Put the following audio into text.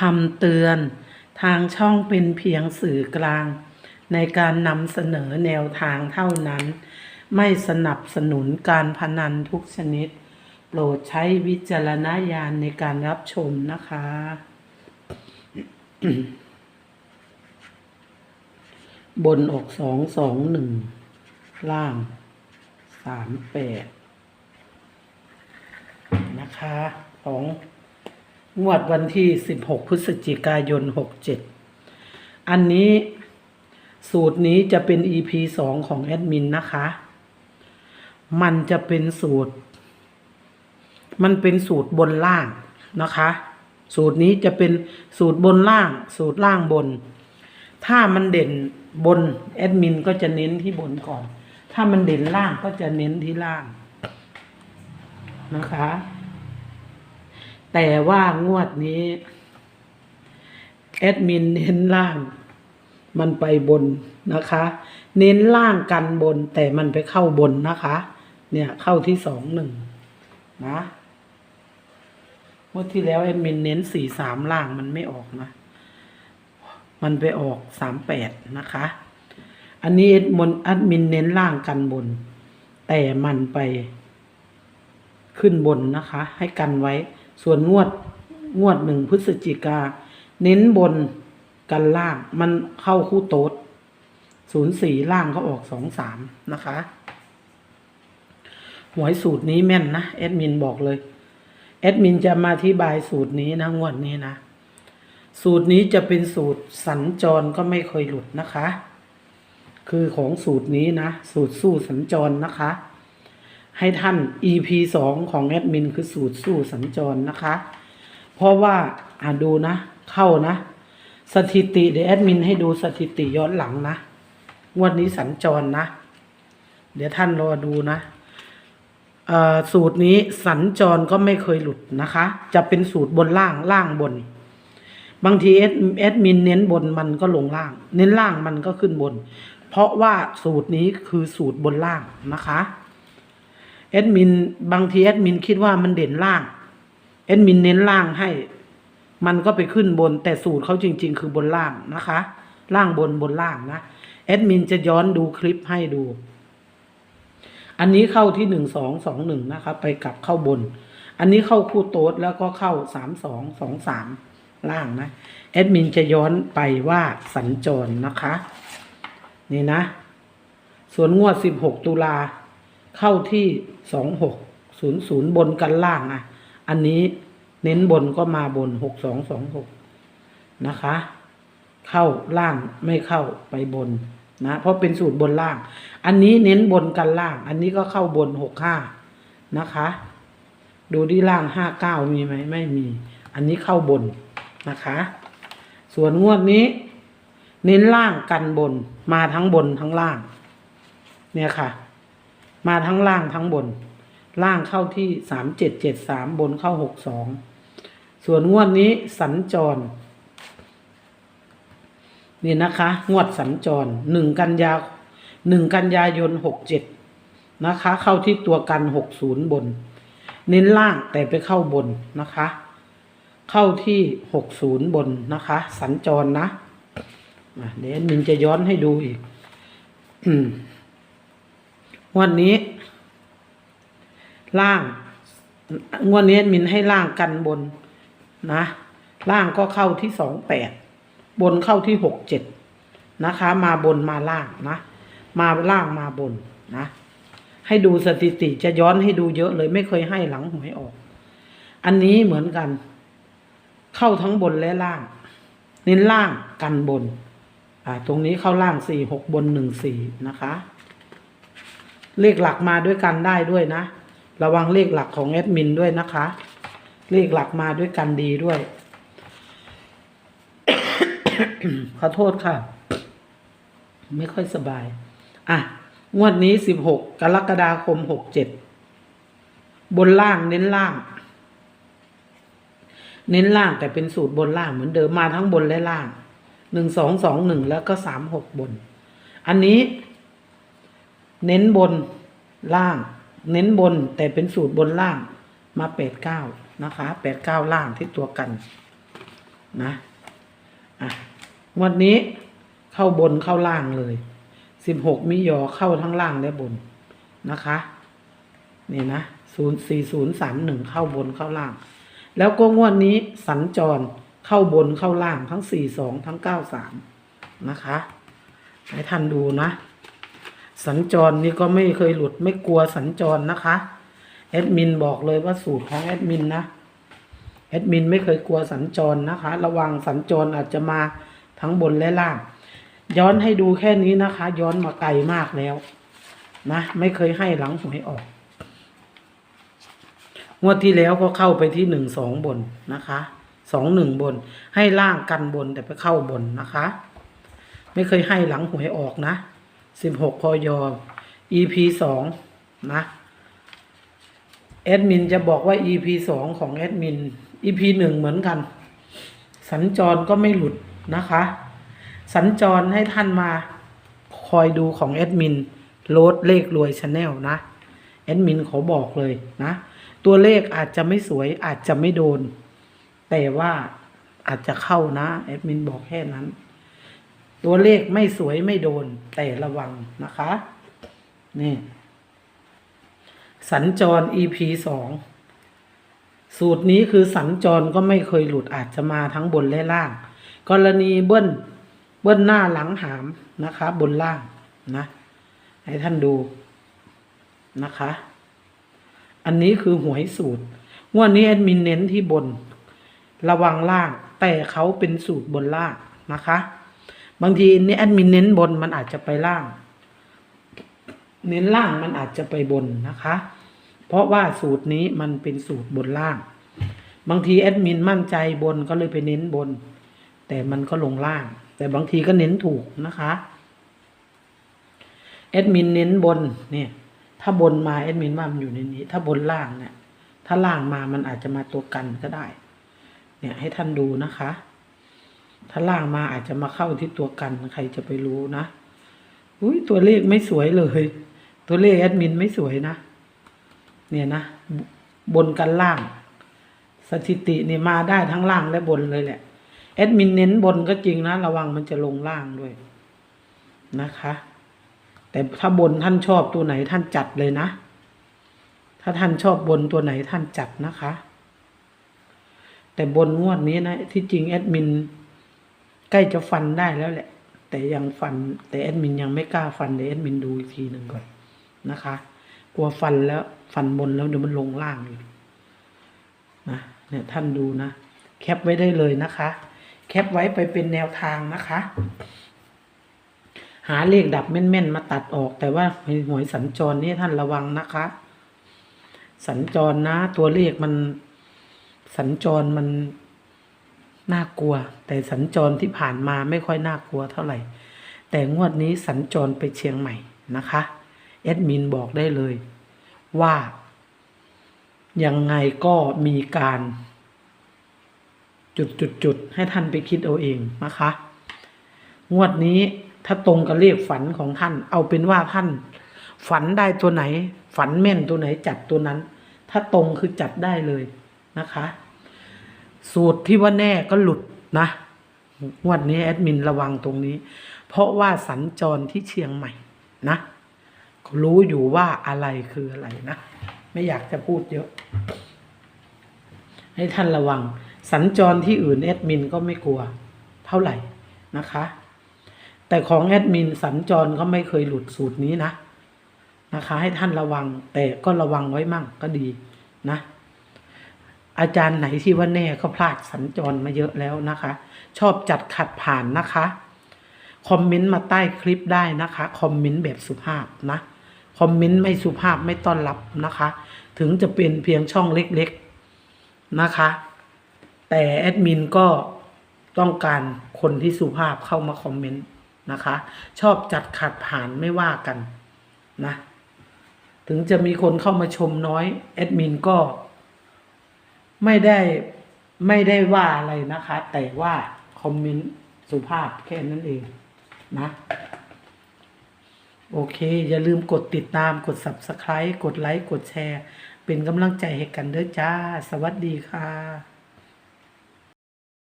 คำเตือน ทางช่องเป็นเพียงสื่อกลาง ในการนำเสนอแนวทางเท่านั้น ไม่สนับสนุนการพนันทุกชนิด โปรดใช้วิจารณญาณในการรับชมนะคะ บนออกสองสองหนึ่งล่างสามแปดนะคะของ งวดวันที่สิบหกพฤศจิกายนหกเจ็ดอันนี้สูตรนี้จะเป็น EP สองของแอดมินนะคะ มันจะเป็นสูตร มันเป็นสูตรบนล่างนะคะ สูตรนี้จะเป็นสูตรบนล่าง สูตรล่างบน ถ้ามันเด่นบนแอดมินก็จะเน้นที่บนก่อน ถ้ามันเด่นล่างก็จะเน้นที่ล่างนะคะ แต่ว่างวดนี้แอดมินเน้นล่าง มันไปบนนะคะ เน้นล่างกันบน แต่มันไปเข้าบนนะคะ เนี่ยเข้าที่สองหนึ่งนะงวดที่แล้วแอดมินเน้นสี่สามล่างมันไม่ออกนะ มันไปออกสามแปดนะคะ อันนี้เอ็ดมนอัดมินเน้นล่างกันบน แต่มันไปขึ้นบนนะคะ ให้กันไว้ ส่วนงวดงวดหนึ่งพฤศจิกา เน้นบนกันล่าง มันเข้าคู่โต๊ดศูนย์สี่ล่างก็ออกสองสามนะคะหวยสูตรนี้แม่นนะแอดมินบอกเลยแอดมินจะมาอธิบายสูตรนี้นะงวดนี้นะ สูตรนี้จะเป็นสูตรสัญจรก็ไม่เคยหลุดนะคะ คือของสูตรนี้นะ สูตรสู้สัญจรนะคะ ให้ท่าน EP สองของแอดมินคือสูตรสู้สัญจรนะคะ เพราะว่าอ่าดูนะ เข้านะ สถิติเดี๋ยวแอดมินให้ดูสถิติย้อนหลังนะงวดนี้สัญจรนะ เดี๋ยวท่านรอดูนะสูตรนี้สัญจรก็ไม่เคยหลุดนะคะ จะเป็นสูตรบนล่างล่างบน บางทีเอดแอดมินเน้นบนมันก็ลงล่าง เน้นล่างมันก็ขึ้นบน เพราะว่าสูตรนี้คือสูตรบนล่างนะคะ แอดมินบางทีแอดมินคิดว่ามันเด่นล่างแอดมินเน้นล่างให้ มันก็ไปขึ้นบนแต่สูตรเขาจริง ๆ คือบนล่างนะคะ ล่างบนบนล่างนะแอดมินจะย้อนดูคลิปให้ดู อันนี้เข้าที่หนึ่งสองสองหนึ่งนะคะไปกลับเข้าบน อันนี้เข้าคู่โต๊ดแล้วก็เข้าสามสองสองสามล่างนะแอดมินจะย้อนไปว่าสัญจรนะคะ นี่นะ ส่วนงวดสิบหกตุลา เข้าที่สองหกศูนย์ศูนย์บนกันล่างนะอันนี้เน้นบนก็มาบนหกสองสองหกนะคะ เข้าล่างไม่เข้าไปบนนะ เพราะเป็นสูตรบนล่าง อันนี้เน้นบนกันล่าง อันนี้ก็เข้าบนหกห้านะคะ ดูที่ล่างห้าเก้ามีไหมไม่มี อันนี้เข้าบนนะคะ ส่วนงวดนี้ เน้นล่างกันบนมาทั้งบนทั้งล่าง เนี่ยค่ะ มาทั้งล่างทั้งบน ล่างเข้าที่สามเจ็ดเจ็ดสามบนเข้าหกสองส่วนงวดนี้สัญจร นี่นะคะ งวดสัญจรหนึ่งกันยาหนึ่งกันยายนหกเจ็ดนะคะ เข้าที่ตัวกันหกศูนย์บน เน้นล่างแต่ไปเข้าบนนะคะ เข้าที่หกศูนย์บนนะคะ สัญจรนะเดี๋ยวมินจะย้อนให้ดูอีก อืมวันนี้ ล่าง งวดนี้มินให้ล่างกันบนนะ ล่างก็เข้าที่สองแปดบนเข้าที่หกเจ็ดนะคะ มาบนมาล่างนะ มาล่างมาบนนะ ให้ดูสถิติจะย้อนให้ดูเยอะเลยไม่เคยให้หลังหวยออก อันนี้เหมือนกัน เข้าทั้งบนและล่างเน้นล่างกันบน อ่า ตรงนี้เข้าล่างสี่หกบนหนึ่งสี่นะคะ เลขหลักมาด้วยกันได้ด้วยนะ ระวังเลขหลักของแอดมินด้วยนะคะ เลขหลักมาด้วยกันดีด้วย ขอโทษค่ะ ไม่ค่อยสบาย อะ งวดนี้สิบหกกรกฎาคมหกเจ็ดบนล่างเน้นล่าง เน้นล่างแต่เป็นสูตรบนล่างเหมือนเดิมมาทั้งบนและล่างหนึ่งสองสองหนึ่งแล้วก็สามหกบน อันนี้ เน้นบนล่าง เน้นบนแต่เป็นสูตรบนล่างมาแปดเก้านะคะแปดเก้าล่างที่ตัวกันนะอะงวดนี้เข้าบนเข้าล่างเลยสิบหกมิยอเข้าทั้งล่างและบนนะคะนี่นะศูนย์สี่ศูนย์สามหนึ่งเข้าบนเข้าล่าง แล้วก็งวดนี้สัญจรเข้าบนเข้าล่างทั้งสี่สองทั้งเก้าสามนะคะ ให้ท่านดูนะ สัญจรนี่ก็ไม่เคยหลุดไม่กลัวสัญจรนะคะแอดมินบอกเลยว่าสูตรของแอดมินนะแอดมินไม่เคยกลัวสัญจรนะคะ ระวังสัญจรอาจจะมาทั้งบนและล่าง ย้อนให้ดูแค่นี้นะคะ ย้อนมาไกลมากแล้วนะไม่เคยให้หลังหวยออกงวดที่แล้วก็เข้าไปที่หนึ่งสองบนนะคะสองหนึ่งบน ให้ล่างกันบนแต่ไปเข้าบนนะคะ ไม่เคยให้หลังหวยออกนะ สิบหกพย EP สองนะแอดมินจะบอกว่า EP สองของแอดมิน EP หนึ่งเหมือนกัน สัญจรก็ไม่หลุดนะคะ สัญจรให้ท่านมาคอยดูของแอดมินโลดเลขรวยชาแนลนะแอดมินเขาบอกเลยนะ ตัวเลขอาจจะไม่สวยอาจจะไม่โดน แต่ว่าอาจจะเข้านะแอดมินบอกแค่นั้น ตัวเลขไม่สวยไม่โดนแต่ระวังนะคะ นี่ สัญจร EP สองสูตรนี้คือสัญจรก็ไม่เคยหลุดอาจจะมาทั้งบนและล่าง กรณีเบิ้ลเบิ้ลหน้าหลังหามนะคะ บนล่างนะให้ท่านดูนะคะ อันนี้คือหวยสูตรงวดนี้แอดมินเน้นที่บน ระวังล่าง แต่เขาเป็นสูตรบนล่างนะคะ บางทีนี่แอดมินเน้นบนมันอาจจะไปล่าง เน้นล่างมันอาจจะไปบนนะคะ เพราะว่าสูตรนี้มันเป็นสูตรบนล่าง บางทีแอดมินมั่นใจบนก็เลยไปเน้นบน แต่มันก็ลงล่าง แต่บางทีก็เน้นถูกนะคะแอดมินเน้นบนเนี่ย ถ้าบนมาแอดมินว่ามันอยู่ในนี้ ถ้าบนล่างเนี่ย ถ้าล่างมามันอาจจะมาตัวกันก็ได้ เนี่ยให้ท่านดูนะคะ ถ้าล่างมาอาจจะมาเข้าที่ตัวกันใครจะไปรู้นะอุ้ยตัวเลขไม่สวยเลย ตัวเลขแอดมินไม่สวยนะ เนี่ยนะ บนกันล่าง สถิติเนี่ยมาได้ทั้งล่างและบนเลยแหละแอดมินเน้นบนก็จริงนะ ระวังมันจะลงล่างด้วยนะคะ แต่ถ้าบนท่านชอบตัวไหนท่านจัดเลยนะ ถ้าท่านชอบบนตัวไหนท่านจัดนะคะ แต่บนงวดนี้นะ ที่จริงแอดมิน ใกล้จะฟันได้แล้วแหละ แต่ยังฟัน แต่แอดมินยังไม่กล้าฟันเดี๋ยวแอดมินดูอีกทีหนึ่งก่อนนะคะ กลัวฟันแล้วฟันบนแล้วเดี๋ยวมันลงล่างอีกนะเนี่ยท่านดูนะ แคปไว้ได้เลยนะคะ แคปไว้ไปเป็นแนวทางนะคะ หาเลขดับแม่นๆมาตัดออกแต่ว่าหวยสัญจรนี่ท่านระวังนะคะ สัญจรนะ ตัวเลขมันสัญจรมัน น่ากลัว แต่สัญจรที่ผ่านมาไม่ค่อยน่ากลัวเท่าไหร่ แต่งวดนี้สัญจรไปเชียงใหม่นะคะแอดมินบอกได้เลย ว่า ยังไงก็มีการ จุดจุดจุดให้ท่านไปคิดเอาเองนะคะ งวดนี้ถ้าตรงกับเลขฝันของท่าน เอาเป็นว่าท่าน ฝันได้ตัวไหน ฝันแม่นตัวไหนจัดตัวนั้น ถ้าตรงคือจัดได้เลยนะคะ สูตรที่ว่าแน่ก็หลุดนะงวดนี้แอดมินระวังตรงนี้ เพราะว่าสัญจรที่เชียงใหม่นะรู้อยู่ว่าอะไรคืออะไรนะ ไม่อยากจะพูดเยอะ ให้ท่านระวัง สัญจรที่อื่นแอดมินก็ไม่กลัว เท่าไหร่นะคะ แต่ของแอดมินสัญจรก็ไม่เคยหลุดสูตรนี้นะนะคะ ให้ท่านระวังแต่ก็ระวังไว้มั่งก็ดีนะ อาจารย์ไหนที่ว่าแน่ก็พลาดสัญจรมาเยอะแล้วนะคะ ชอบจัดขัดผ่านนะคะ คอมเมนต์มาใต้คลิปได้นะคะ คอมเมนต์แบบสุภาพนะ คอมเมนต์ไม่สุภาพไม่ต้อนรับนะคะ ถึงจะเป็นเพียงช่องเล็กๆนะคะ แต่แอดมินก็ต้องการคนที่สุภาพเข้ามาคอมเมนต์นะคะ ชอบจัดขัดผ่านไม่ว่ากันนะ ถึงจะมีคนเข้ามาชมน้อยแอดมินก็ ไม่ได้ไม่ได้ว่าอะไรนะคะ แต่ว่าคอมเมนต์สุภาพแค่นั้นเองนะ โอเค อย่าลืมกดติดตามกด subscribe กดไลค์ กดแชร์ เป็นกำลังใจให้กันเด้อจ้า สวัสดีค่ะ